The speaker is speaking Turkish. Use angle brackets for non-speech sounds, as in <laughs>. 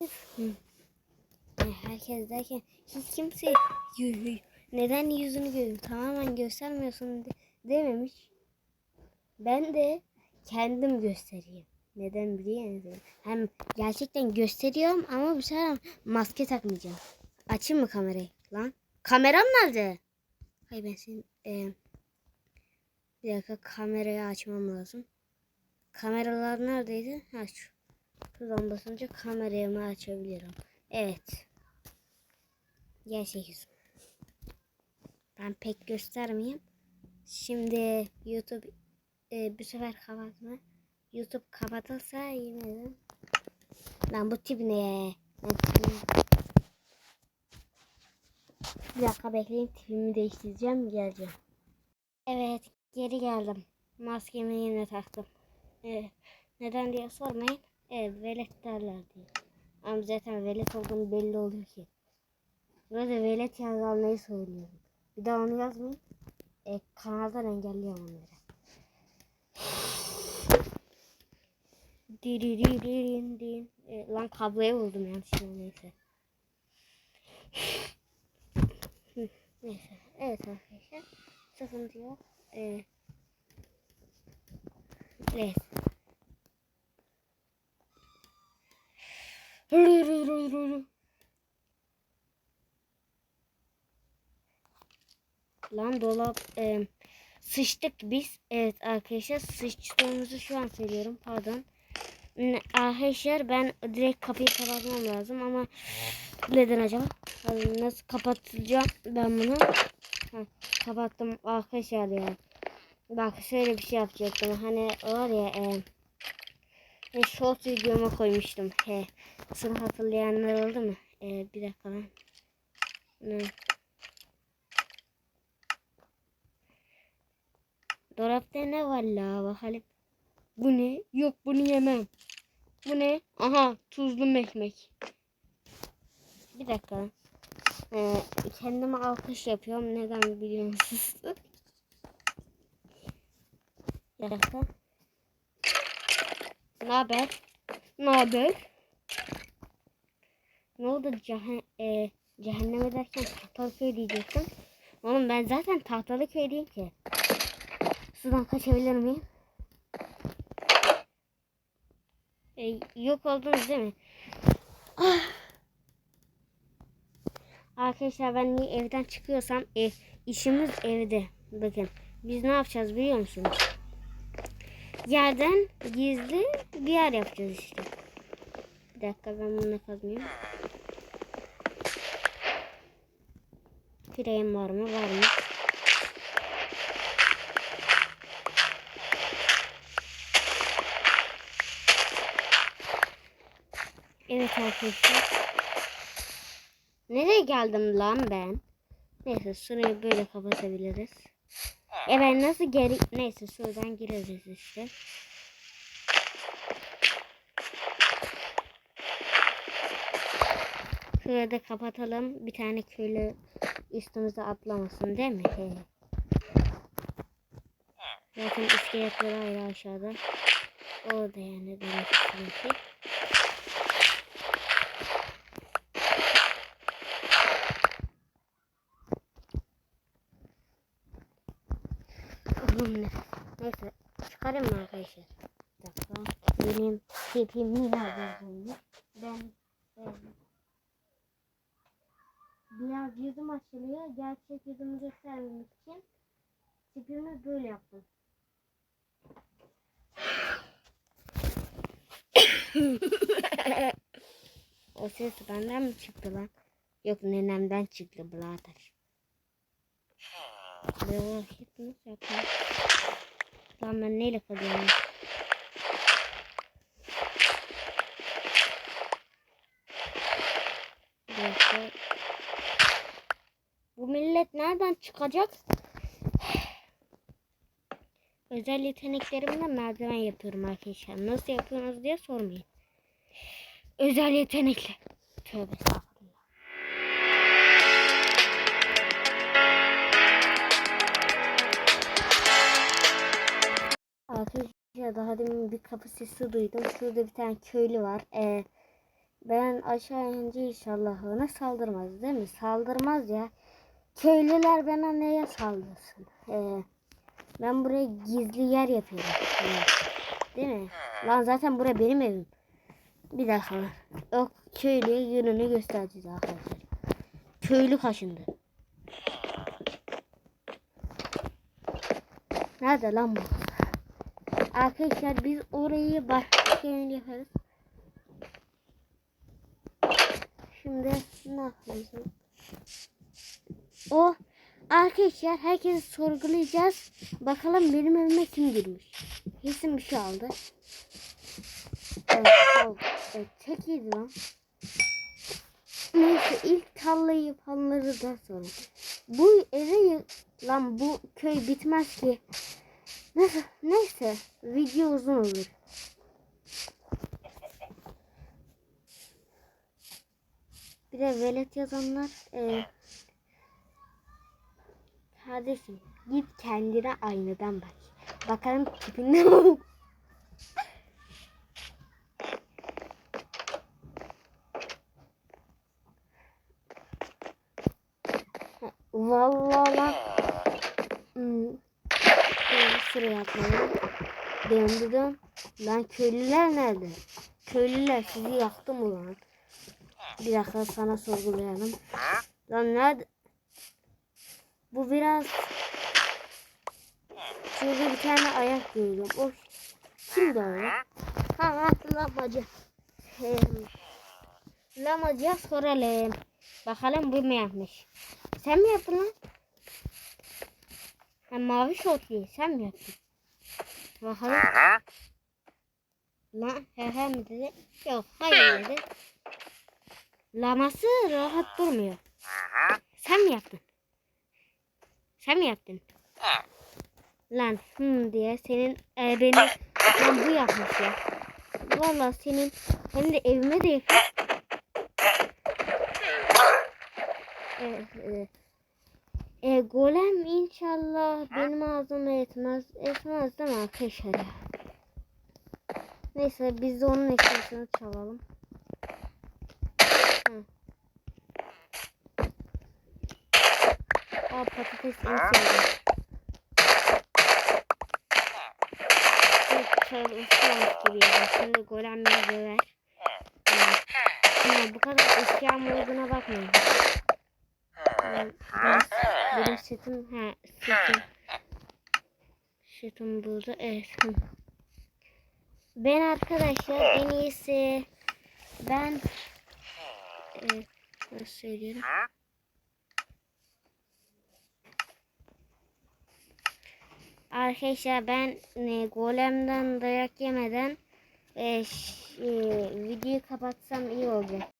E, Herkes derken hiç kimse "Yuh, yuh, neden yüzünü gö tamamen göstermiyorsun de- dememiş. Ben de kendim göstereyim. Neden biliyor musun? Hem gerçekten gösteriyorum ama bu sefer maske takmayacağım. Açayım mı kamerayı lan? Kameram nerede? Hayır ben senin... E, bir dakika kamerayı açmam lazım. Kameralar neredeydi? Ha şu. Şuradan basınca kameramı açabilirim. Evet. Gerçek yüzüm. Ben pek göstermeyeyim. Şimdi YouTube e, bu sefer kapatma. YouTube kapatılsa yine de. Lan bu tip ne? Ben. Bir dakika bekleyin tipimi değiştireceğim geleceğim. Evet geri geldim. Maskemi yine taktım. Evet. Neden diye sormayın. Evet velet derler diye. Ama zaten velet olduğum belli oluyor ki. Burada velet yazanları söylüyorum. Bir daha onu yazmayın. E, kanaldan engelliyorum onları. Diririn din. E, lan kabloya buldum yanlışlıkla neyse. Neyse. Evet arkadaşlar. Sıkıntı yok. E, evet. Lan dolap e, sıçtık biz. Evet arkadaşlar sıçtığımızı şu an söylüyorum. Pardon. Arkadaşlar ben direkt kapıyı kapatmam lazım ama neden acaba? Nasıl kapatacağım ben bunu? Ha, kapattım arkadaşlar ya. Bak şöyle bir şey yapacaktım. Hani var ya e, e, short videoma koymuştum. He. Sını hatırlayanlar oldu mu? E, bir dakika lan. Ne? Dolapta ne var la bakalım. Bu ne? Yok bunu yemem. Bu ne? Aha tuzlu ekmek. Bir dakika. Ee, kendime alkış yapıyorum. Neden biliyor musunuz? <laughs> Bir dakika. Ne haber? Ne haber? Ne oldu cehe e, cehenneme derken tahtalı köy diyecektim. Oğlum ben zaten tahtalı köydeyim ki. Sudan kaçabilir miyim? E, yok oldunuz değil mi? Ah. Arkadaşlar ben niye evden çıkıyorsam ev, işimiz evde. Bakın biz ne yapacağız biliyor musunuz? Yerden gizli bir yer yapacağız işte. Bir dakika ben bunu kazmayayım. Direğim var mı? Var mı? Evet arkadaşlar. Nereye geldim lan ben? Neyse şurayı böyle kapatabiliriz. E ben nasıl geri... Neyse şuradan gireriz işte. Şurada kapatalım. Bir tane köylü üstümüze atlamasın değil mi? He. Zaten iskeletleri ayrı aşağıda. Orada yani demek ki. Ne? Neyse çıkarım mı arkadaşlar? Bir dakika. Benim tipimi nerede Ben ben biraz yüzüm açılıyor. Gerçek yüzümü göstermemek için tipimi böyle yaptım. o ses benden mi çıktı lan? Yok nenemden çıktı birader. Vakit nasıl yapayım? Lan ben neyle kalıyorum? Bu millet nereden çıkacak? Özel yeteneklerimle merdiven yapıyorum arkadaşlar. Nasıl yapıyorsunuz diye sormayın. Özel yetenekle. Tövbe estağfurullah. Arkadaşlar daha demin bir kapı sesi duydum. Şurada bir tane köylü var. Ee, Ben aşağı inince inşallah ona saldırmaz değil mi? Saldırmaz ya. Köylüler bana neye saldırsın? Ee, ben buraya gizli yer yapıyorum. Değil mi? Lan zaten bura benim evim. Bir dakika. O köylüye yönünü göstereceğiz arkadaşlar. Köylü kaşındı. Nerede lan bu? Arkadaşlar biz orayı başka yönde yaparız. Şimdi ne yapacağız? O arkadaşlar herkesi sorgulayacağız. Bakalım benim evime kim girmiş. Kesin bir şey aldı. Evet. Evet, çok iyiydi lan. Neyse ilk tarlayı yapanları da sonra. Bu eve lan bu köy bitmez ki. Neyse, neyse video uzun olur. Bir de velet yazanlar e, kardeşim git kendine aynadan bak. Bakalım tipinde mi? Vallahi lan. Hmm. Şuraya atlayalım. Döndürdüm. Lan köylüler nerede? Köylüler sizi yaktı mı lan? Bir dakika sana sorgulayalım. Lan nerede? Bu biraz... Şurada bir tane ayak gördüm. O kimdi o ya? Ha lamacı. Lamacıya soralım. Bakalım bu mu yapmış? Sen mi yaptın lan? Ha, mavi şortlu sen mi yaptın? Bakalım. Lan he he mi dedi? Yok hayır dedi. Laması rahat durmuyor. Sen mi yaptın? Sen mi yaptın? Lan hmm diye senin e, benim lan bu yapmış ya. Valla senin hem de evime de. Evet, evet. E, golem inşallah benim ağzıma etmez. Etmez değil mi arkadaşlar? Neyse biz de onun eşyasını çalalım. Hı. Aa patates en sevdiğim. Çalışıyormuş gibi. Şimdi golem beni döver. Ama bu kadar eşyam olduğuna bakmayın. Biraz benim setim ha setim. Setim burada evet. Ben arkadaşlar en iyisi ben e, nasıl söylüyorum? Arkadaşlar ben e, golemden dayak yemeden e, e, videoyu kapatsam iyi olacak